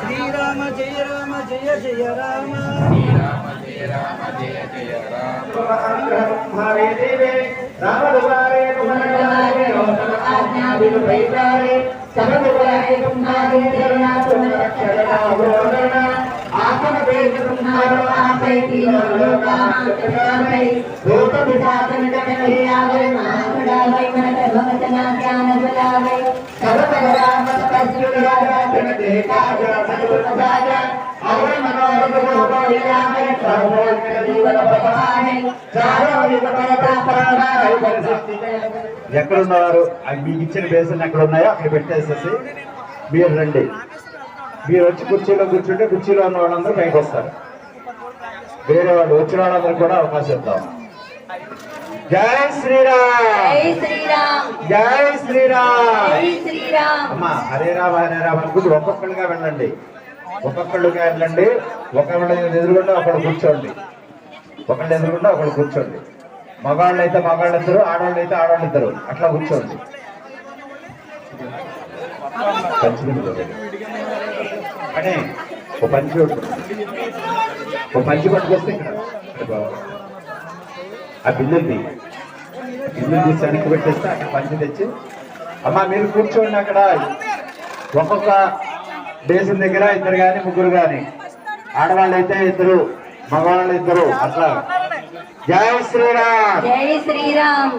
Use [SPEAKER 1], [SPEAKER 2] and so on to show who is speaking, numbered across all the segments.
[SPEAKER 1] శ్రీరామ జయ రామ జయ జయ రామ.
[SPEAKER 2] ఎక్కడున్నవారు ఎక్కడున్నారు? మీకు ఇచ్చిన బేసన్ ఎక్కడ ఉన్నాయో అక్కడ పెట్టేసేసి మీరు రండి. మీరు వచ్చి కుర్చీలో కూర్చుంటే కుర్చీలో ఉన్న వాళ్ళందరూ పైకి వస్తారు. వేరే వాళ్ళు వచ్చిన వాళ్ళందరూ కూడా అవకాశం ఇద్దాం. జై శ్రీరామ్!
[SPEAKER 3] జై శ్రీరామ్!
[SPEAKER 2] అమ్మా హరే రామ హరే రామ అనుకుంటూ ఒక్కొక్కరుగా వెళ్ళండి. ఒక్కొక్కళ్ళుగా వెళ్ళండి. ఒకళ్ళ ఎదురుగుండా ఒకళ్ళు కూర్చోండి. ఒకళ్ళు ఎదురుగుండా ఒకళ్ళు కూర్చోండి. మగవాళ్ళు అయితే మగవాళ్ళు ఇద్దరు ఆడవాళ్ళు అయితే ఆడవాళ్ళు ఇద్దరు అట్లా కూర్చోండి. ఓ పంచి ఉంటుంది. ఓ పంచి పట్టుకొస్తే ఆ బిల్లుంది బిల్లులు తీసి వెనక్కి పెట్టేస్తే అక్కడ పంచి తెచ్చి అమ్మా మీరు కూర్చోండి అక్కడ ఒక్కొక్క దేశం దగ్గర ఇద్దరు కానీ ముగ్గురు కానీ ఆడవాళ్ళు అయితే ఇద్దరు మగవాళ్ళు ఇద్దరు అట్లా జై శ్రీరామ్
[SPEAKER 3] జై శ్రీరామ్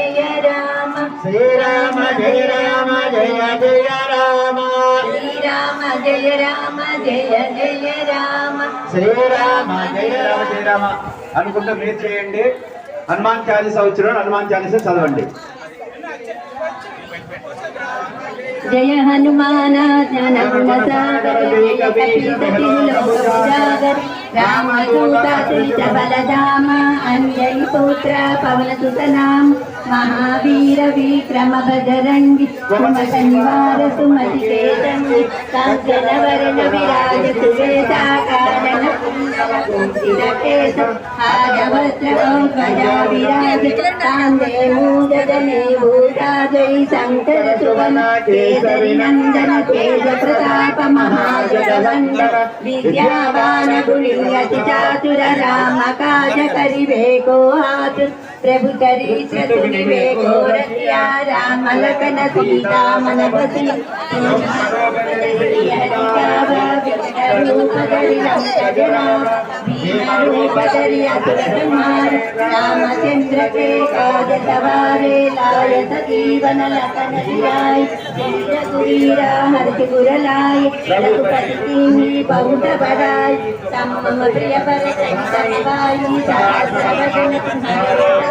[SPEAKER 2] శ్రీరామ జయ రామ జయ జయ రామ.
[SPEAKER 3] శ్రీరామ జయ రామ జయ జయ రామ.
[SPEAKER 2] శ్రీరామ జయ రామ జయ రామ అనుకుంటే మీరు చేయండి. హనుమాన్ చాలీస వచ్చిన హనుమాన్ చాలీస చదవండి.
[SPEAKER 3] జయ హనుమాన జ్ఞానగుణ సాగర జయ కపీసతిలోకజాగర రామదూత శ్రీత బలధామ అన్యై పుత్ర మహావీర విక్రమ భజరంగి సుమతి కేతంగి కాంచన వరణ విరాజ సువేశా शङ्कर सुवन केसरि नन्दन केश प्रताप महाजगवन्दर विद्यावान गुणि अति चातुर राम काज करिबे को हाथ प्रभु चरित्र घोर मलकन सीता मनपति रामचंद्र के काज सवारे लाय सतीवन लखन सियाय वीरा हरति गुरलाय रघुपति बहुत बड़ाय तम प्रिय पर सहित वायु सहस्र वचन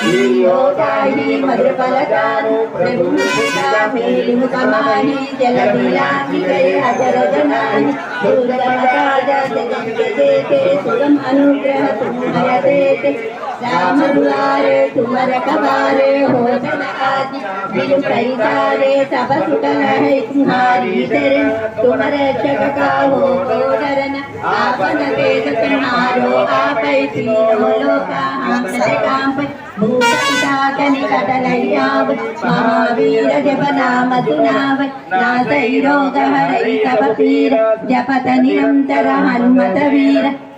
[SPEAKER 3] శ్రీయోగాని మధురపలకాను ప్రభుముఖమాని జలమిలాని అజరజనాని దుర్గమరాజ జగత్తే సుగం అనుగ్రహ తుమయతే రామదువారే తుమర కవారే హోదన ఆది విజు తుమర చకకా ఆపన వేద ఆపై శ్రీలోకా కాంపై భూతాకని కదలయ్యావు మహావీర జపనామతు నావ నాసైరోగ హరై తవ పీర జపత నిరంతర హనుమత వీర.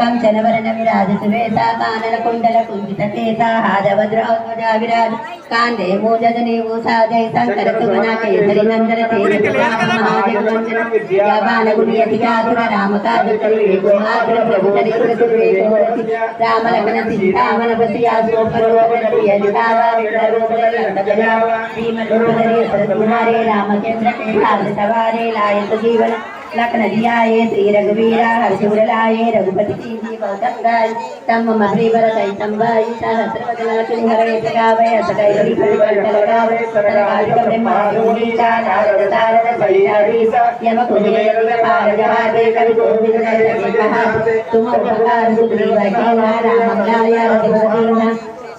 [SPEAKER 3] कंचन वरण विराज सुवेता कानन कुंडल कुंजित केता हारभद्र ध्वजा विराज कांदे मोजद नीवु साजय शंकर सुगना केसरी नंदन तेज महादेव वंदन जवान गुणियति चातुर राम काज करिवे कुमार प्रभु चरित्र सुरे गोरति राम लखन सीता मन बसिया सो परोवन प्रिय जितावा विठ्ठल लंड गजावा भीम रूपधरे तुम्हारे रामचंद्र के साथ सवारे लायक जीवन లక్నదియాయే శ్రీ రఘువీర హరిశివురలాయే రఘుపతి దేవి కౌతమ్రాయ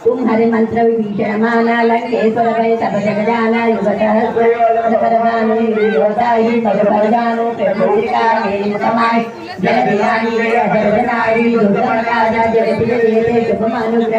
[SPEAKER 3] कवि गोविंद सके कहा तुम उपकार सुग्रीव कीना राम लाया रघुपति तुम्हारे मंत्र विभीषण माना लंकेश्वर भय सब जग जाना युग सहस्र परदानु योदाई पद पर जानो प्रभुता मेरी समाय జగదాంబిక గర్భనారి దుర్గమరాజ జగతికి ఏలే శుభమనుగ్ర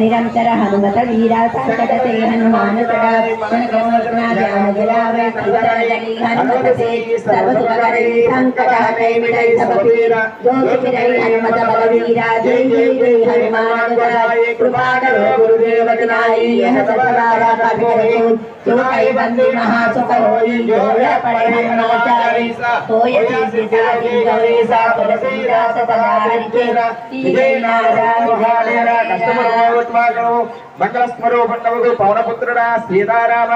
[SPEAKER 3] నిరంతర హనుమత వీరా సంకట హనుమాను जब नाम सुनावे नासै जोगावे सब पीर जपत निरंतर हनुमत वीरा संकट ते हनुमान सदावे संकमना ध्यान जलावे संकट जली हनुमत से सर्व सुख करे संकट हटे मिटै सब पीर जो मिटै हनुमत बल वीरा जय जय जय हनुमान गाय कृपा करो गुरुदेव नाई यह सतवारा पठ करे जो कई बंदी महासुख होई जो यह पढ़े हनुमान चालीसा होय सीता जी गौरीसा तुलसी दास सदा हरि के विजय
[SPEAKER 2] మంగళ స్వరూపండవుడు పవనపుత్రుడా సీతారామ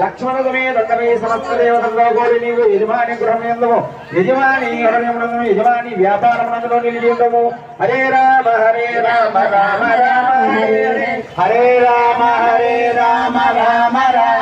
[SPEAKER 2] లక్ష్మణ సమేతందమే సమస్త దేవతల్లో కోరి నీవు యజమాని గృహమేందము యజమాని హృదయమునందు యజమాని వ్యాపారమునందులో నిలిచి ఉండము హరే రామ హరే రామ రామ రామ హరే హరే హరే రామ హరే రామ రామ రామ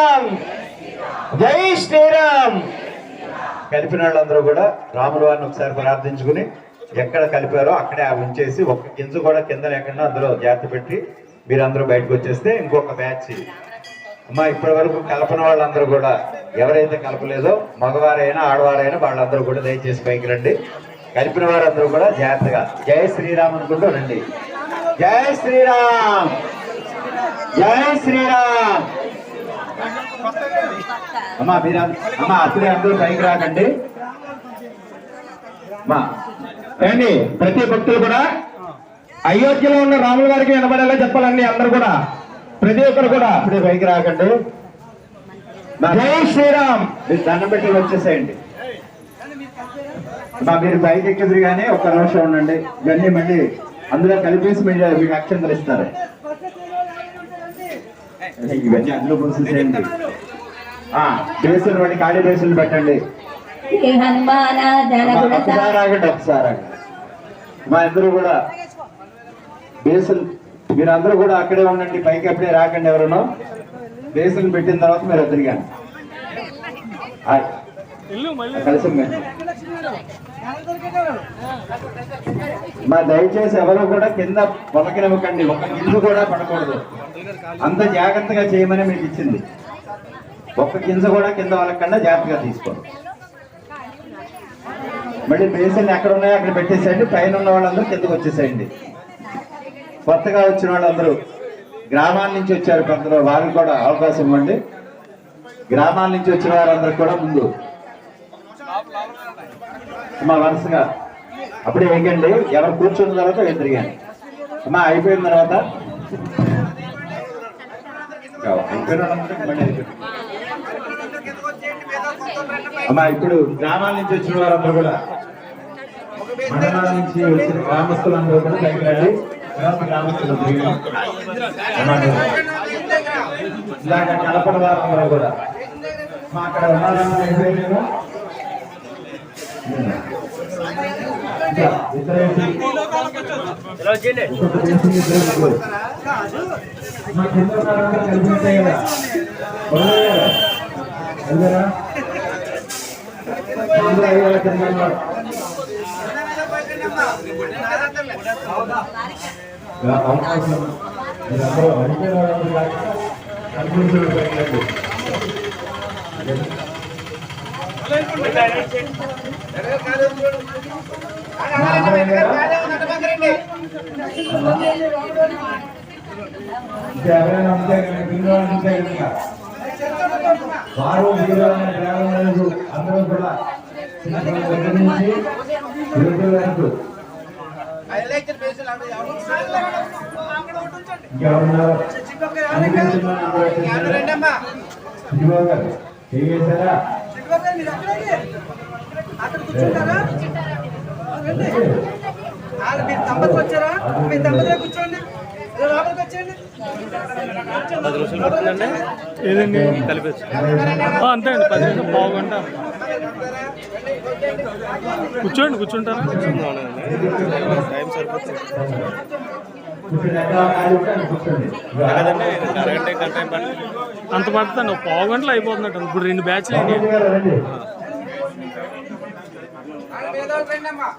[SPEAKER 2] శ్రీరామ్. జై శ్రీరామ్. కలిపిన వాళ్ళందరూ కూడా రాముల వారిని ఒకసారి ప్రార్థించుకుని ఎక్కడ కలిపారో అక్కడే ఉంచేసి ఒక్క గింజ కూడా కింద లేకుండా అందులో జాగ్రత్త పెట్టి మీరందరూ బయటకు వచ్చేస్తే ఇంకొక బ్యాచ్ అమ్మా ఇప్పటి వరకు కలపన వాళ్ళందరూ కూడా ఎవరైతే కలపలేదో మగవారైనా ఆడవారైనా వాళ్ళందరూ కూడా దయచేసి పైకి రండి. కలిపిన వారందరూ కూడా జాగ్రత్తగా జై శ్రీరామ్ అనుకుంటూ రండి. జై శ్రీరామ్. జై శ్రీరామ్. అమ్మా మీరు అమ్మా అప్పుడే అందరూ పైకి రాకండి.
[SPEAKER 4] ఏమండి ప్రతి భక్తులు కూడా అయోధ్యలో ఉన్న రాముల వారికి వినబడేలా చెప్పాలండి అందరు కూడా. ప్రతి ఒక్కరు కూడా
[SPEAKER 2] అప్పుడే పైకి రాకండి.
[SPEAKER 4] జై శ్రీరామ్.
[SPEAKER 2] మీరు దండం పెట్టి వచ్చేసేయండి. మా మీరు పైకి ఎక్కింది కానీ ఒక్క నిమిషం ఉండండి. ఇవన్నీ మళ్ళీ అందులో కలిపేసి మీరు మీకు అక్షంతరిస్తారు ఇవన్నీ అందులో పోసేసేయండి. ఆ, బేసిన్ వాడి ఖాళీ బేసిన్లు పెట్టండి. ఒకసారి ఆగండి ఒకసారి మా ఇద్దరు కూడా బేసిన్ మీరందరూ కూడా అక్కడే ఉండండి పైకి ఎప్పుడే రాకండి ఎవరునో. బేసిన్ పెట్టిన తర్వాత మీరు ఎదురుగాను కలిసి. మా దయచేసి ఎవరు కూడా కింద పొలకినివ్వకండి. ఒక గింజ కూడా పడకూడదు. అంత జాగ్రత్తగా చేయమని మీకు ఇచ్చింది. ఒక్క గింజ కూడా కింద వాళ్ళకన్నా జాగ్రత్తగా తీసుకోండి. మళ్ళీ బేసిన్ ఎక్కడ ఉన్నాయో అక్కడ పెట్టేసేయండి. పైన ఉన్న వాళ్ళందరూ కిందకు వచ్చేసేయండి. కొత్తగా వచ్చిన వాళ్ళందరూ గ్రామాల నుంచి వచ్చారు కొందరు వారికి కూడా అవకాశం ఇవ్వండి. గ్రామాల నుంచి వచ్చిన వారందరూ కూడా ముందు. మా వరుసగా. అప్పుడే వేయకండి. ఎవరు కూర్చున్న తర్వాత ఎదురుగాను. అమ్మా అయిపోయిన తర్వాత. అయిపోయిన అయిపోయింది. అమ్మా ఇప్పుడు గ్రామాల నుంచి వచ్చిన వారందరూ కూడా మండలాల నుంచి వచ్చిన గ్రామస్తులందరూ కూడా దగ్గర రండి. గ్రామస్తులు ఇలాగ కలపడ వారందరూ కూడా. మా అక్కడ ఉన్నారమ్మా అయిపోయిందా? ఇంకా కింద అవకాశం మీరందరూ అడిగిన కనిపించిన పెట్టండి. ఎవరైనా కనుక కనుక వారు వీరు అనే అందరూ కూడా
[SPEAKER 1] అక్కడ కూర్చుంటారా వాళ్ళు మీరు దంపతులు వచ్చారా మీ దంపతులు కూర్చోండి ఇలా లోపలికి వచ్చేయండి
[SPEAKER 5] ఏదండి కలిపేసి అంతే అండి. పది నిమిషం పావు గంట కూర్చోండి కూర్చుంటారా. టైం సరిపోతుంది అంత పడుతుంది ఒక పావు గంటలో అయిపోతున్నట్టు ఇప్పుడు రెండు బ్యాచ్లు అయినాయి.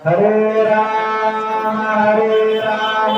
[SPEAKER 2] హరే రామ హరే రామ.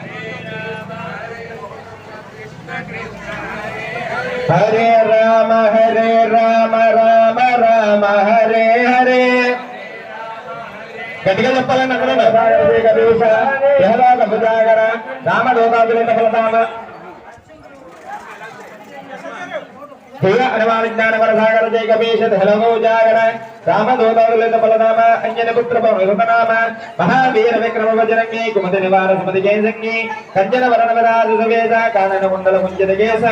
[SPEAKER 2] హరే రామ హరే రామ రామ రామ హరే హరే. గట్టిగా చెప్పాలండి అక్కడ రామ లోకాభిలేఖ ఫలదామ ధియ అనుమాన జ్ఞాన వరసాగర జయ గవేష ధలమో జాగర. రామదోదాదులేత ఫలదామ అంజన పుత్ర మహావీర విక్రమ వజరంగి కుమతి నివార సుమతి జయసంగి కంజన వరణ విరాజ సువేద కానన కుండల ముంజత కేస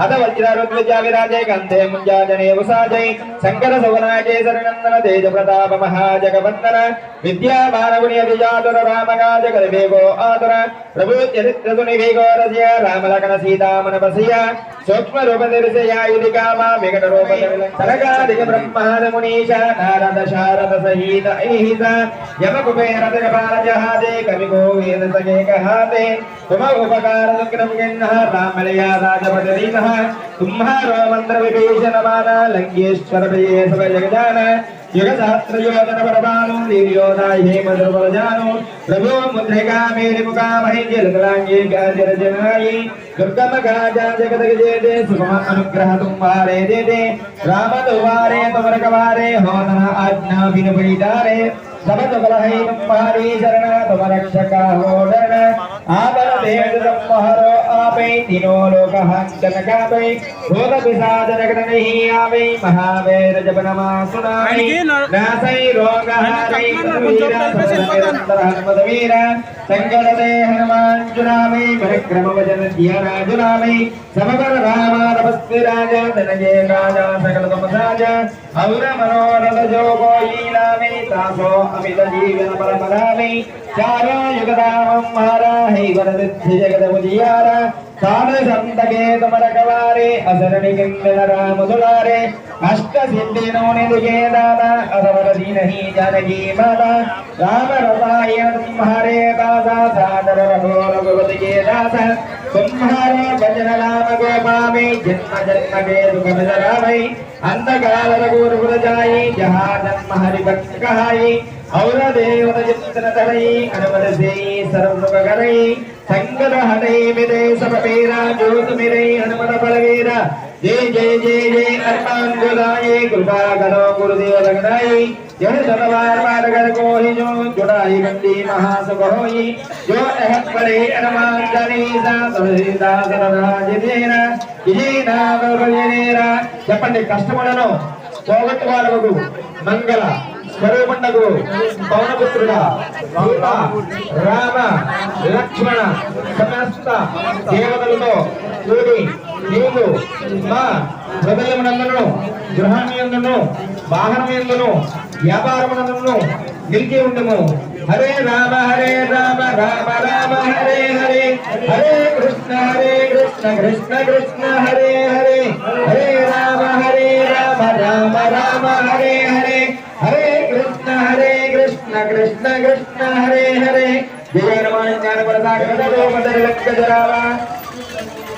[SPEAKER 2] హత వజ్రారుద్విజ విరాజే గంధే ముంజాజనే ఉసాజై శంకర సౌనా కేసరి తేజ ప్రతాప మహాజగవందన విద్యా మానవుని రామగాజ కలివేగో ఆతుర ప్రభు వేగోరస్య రామలకన సీతామన బసయ సూక్ష్మ రూప నిర్శయ ఇది వికట రూప మునీష నారద శారద సహిత यम कुबेरत कपाल जहादे कवि को वेद सगे कहाते तुम उपकार सुक्रम गिन्ह रामलया राजपदरी नह तुम्हारो मंत्र विभीषण माना लंकेश्वर भये सब जगजान
[SPEAKER 4] युग सहस्र योजन परमाणु निर्योधा हे मधुर बलजानु प्रभु मुद्रिका मेरे मुका महि जल कलांगे गाजर जनाई दुर्गम गाजा जगत जेते सुगम अनुग्रह तुम्हारे देते राम दुवारे तुमर कवारे हो आज्ञा बिन बैदारे जगत बलहैं पारी चरण तुम रक्षका हो आपलदेवदम्महरो आपै दिनो लोकः जनकापै भूतपिशाचनगणैः
[SPEAKER 5] आवै महावेरजपनमासुनायै
[SPEAKER 4] नासै रोगहारै हनुमदवीर सङ्गदते हनुमाञ्जुनामै परिक्रमवचन धियराजुनामै समपर रामानपस्ति राजा धनये राजा सकलतमसाज औरमनोरथजोगो लीलामै तासो अमितजीवनपरपरामै जीवन पर मरावे चारो युग राम मारा है वरदिद्धि जगत मुजियारा साध संत के तुम रखवारे असरणी किंदन राम दुलारे अष्ट सिद्धि नौने दिखे दादा अधवर दीन ही जानकी माता राम रसायन तुम्हारे दादा सादर रघो रघुपति के दास तुम्हारे भजन नाम गोपावे जन्म जन्म के दुख बिसरावे अंधकाल रघुर जाई जहाँ जन्म हरि भक्त कहाई और देवत चिंतन तरई अनुमत से सर्व सुख करई संगत हटे मिले सब पेरा जोत मेरे हनुमत बलवीरा जय जय जय जय अर्पण गुदाई कृपा करो गुरुदेव लगनाई यह सतवार पार कर को ही जो जुड़ाई बंदी महासुख होई जो अहत परे अनुमान जानी सा सविता सरराज देना విజయ నామ విజయనేరా చెప్పండి కష్టములను పోగొట్టు వాళ్ళకు మంగళ స్వరూపండకు పవనపుత్రుడా సీత రామ లక్ష్మణ సమస్త దేవతలతో కూడి నీవు మా హృదయమునందును గృహమునందును వాహనమునందును వ్యాపారమునందును నిలిచి ఉండము. హరే రామ హరే రామ రామ రామ హరే హరే హరే కృష్ణ హరే కృష్ణ కృష్ణ కృష్ణ హరే హరే హరే రామ హరే రామ రామ రామ హరే कृष्ण कृष्ण हरे हरे। जय हनुमान ज्ञान लक्ष्य जरावा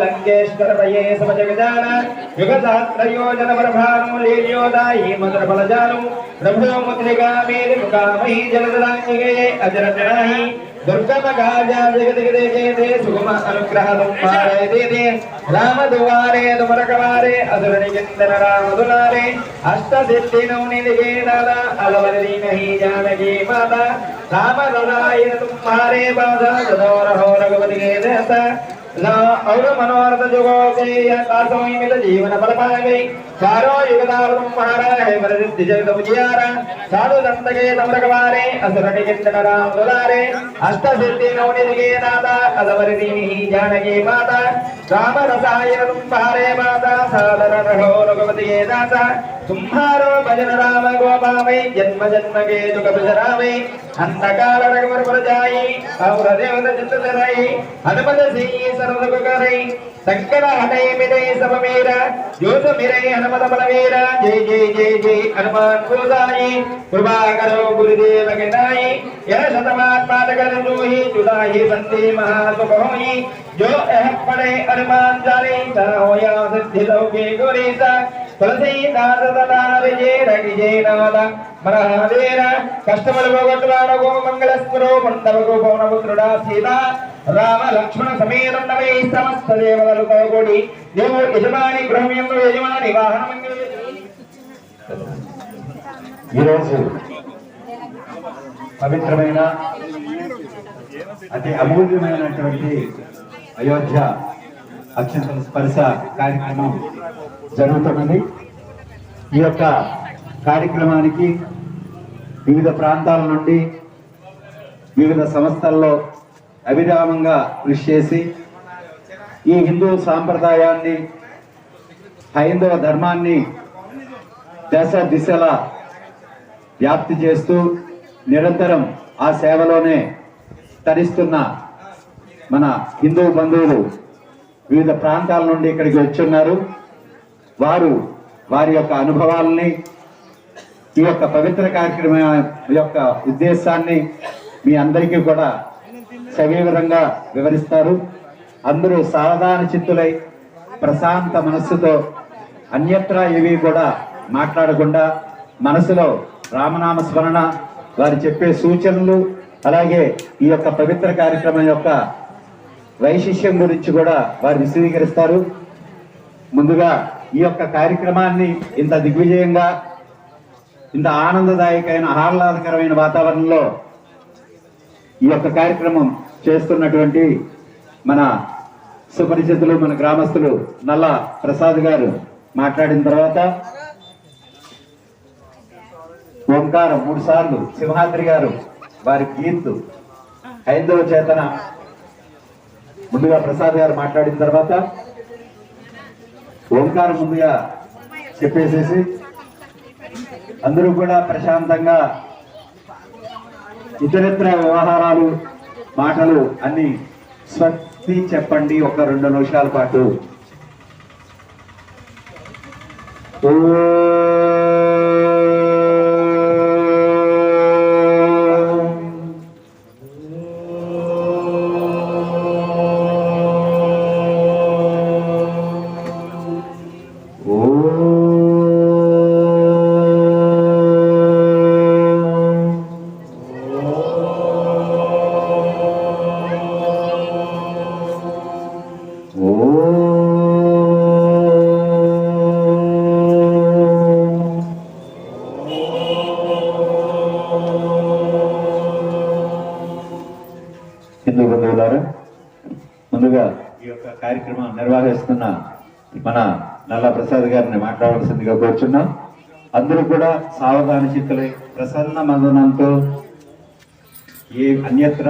[SPEAKER 4] లంకేశ్వరపయే సమజగజాన యుగ సహస్రయోజన ప్రభాను లీల్యోదాయీ మంత్ర ఫలజాను ప్రభుముద్రిగా మేది ముఖామహి జలదాయిగే అజరజనాహి. దుర్గమగాజాదిగదిగదిగేదే సుగమ అనుగ్రహం పారయదేదే రామదువారే దుమరకవారే అసురనిగిందన రామదులారే అష్టసిద్ధినౌ నిలిగేణాల అలవరీమహీ జానకీ మాత రామరురాయణ తుమ్మారే బాధ సదోరహో రఘుపతిగే దేత असुर निकिंदन राम दुलारे अष्ट सिद्धि नौनि दिगे दादा अलवरी नहीं जानकी माता राम लड़ाई तुम्हारे बाधा सदो रहो रघुपति के देता ला और मनोरथ जुगो के तासोई मिल जीवन बल पावे चारो युगदार तुम्हारा है वरदिद्धि जगत उजियारा साधु दंत के तम रखवारे असुर निकिंदन राम दुलारे अष्ट सिद्धि नौनि दिगे दादा अलवरी नहीं जानकी माता राम रसायन तुम्हारे माता सादर रहो रघुपति के दाता तुम्हारो भजन राम गोपावे जन्म जन्म के दुख बिसरावे अंधकाल रघुवर पर जाई और देवत चित्त धराई हनुमत सिंह सर्व दुख करई संकट हटई मिटई सब मेरा जोत मेरे हनुमत बलवीरा जय जय जय जय हनुमान गोसाई कृपा करो गुरुदेव के नाई यह शतमान पाठ कर ही जुदाई बंदी महासुख होई जो अह पड़े हनुमान जाने ता होया सिद्धि लोके गुरीसा तुलसी दास ददा विजय रगिजय नाद మరహదేర కష్టములు పోగొట్టువాడకు మంగళ స్వరూపండవకు పౌనపుత్రుడా సీత రామ లక్ష్మణ సమేతండవై సమస్త దేవతలు కౌగొడి. దేవుడు యజమాని గృహం యజమాని వాహనం
[SPEAKER 2] ఈరోజు పవిత్రమైన అతి అమూల్యమైనటువంటి అయోధ్య అత్యంత స్పర్శ కార్యక్రమం జరుగుతున్నది. ఈ యొక్క కార్యక్రమానికి వివిధ ప్రాంతాల నుండి వివిధ సంస్థల్లో అవిరామంగా కృషి చేసి ఈ హిందూ సాంప్రదాయాన్ని హైందవ ధర్మాన్ని దశ దిశల వ్యాప్తి చేస్తూ నిరంతరం ఆ సేవలోనే తరిస్తున్న మన హిందూ బంధువులు వివిధ ప్రాంతాల నుండి ఇక్కడికి వచ్చున్నారు. వారు వారి యొక్క అనుభవాలని ఈ యొక్క పవిత్ర కార్యక్రమం యొక్క ఉద్దేశాన్ని మీ అందరికీ కూడా సవివరంగా వివరిస్తారు. అందరూ సావధాన చిత్తులై ప్రశాంత మనస్సుతో అన్యత్రా ఇవి కూడా మాట్లాడకుండా మనసులో రామనామ స్మరణ వారు చెప్పే సూచనలు అలాగే ఈ యొక్క పవిత్ర కార్యక్రమం యొక్క వైశిష్యం గురించి కూడా వారు విశదీకరిస్తారు ముందుగా ఈ యొక్క కార్యక్రమాన్ని ఇంత దిగ్విజయంగా ఇంత ఆనందదాయకమైన ఆహ్లాదకరమైన వాతావరణంలో ఈ యొక్క కార్యక్రమం చేస్తున్నటువంటి మన సుపరిచితులు మన గ్రామస్తులు నల్ల ప్రసాద్ గారు మాట్లాడిన తర్వాత ఓంకారం మూడు సార్లు సింహాద్రి గారు వారి కీర్తు హైందవ చేతన ముందుగా ప్రసాద్ గారు మాట్లాడిన తర్వాత ఓంకారం ముందుగా చెప్పేసేసి అందరూ కూడా ప్రశాంతంగా ఇతరత్ర వ్యవహారాలు మాటలు అన్ని స్వస్తి చెప్పండి ఒక రెండు నిమిషాల పాటు. ఓ గారిని కోరుచున్నాం. అందరూ కూడా సావధాన చిత్తులై ప్రసన్న మదనంతో ఏ అన్యత్ర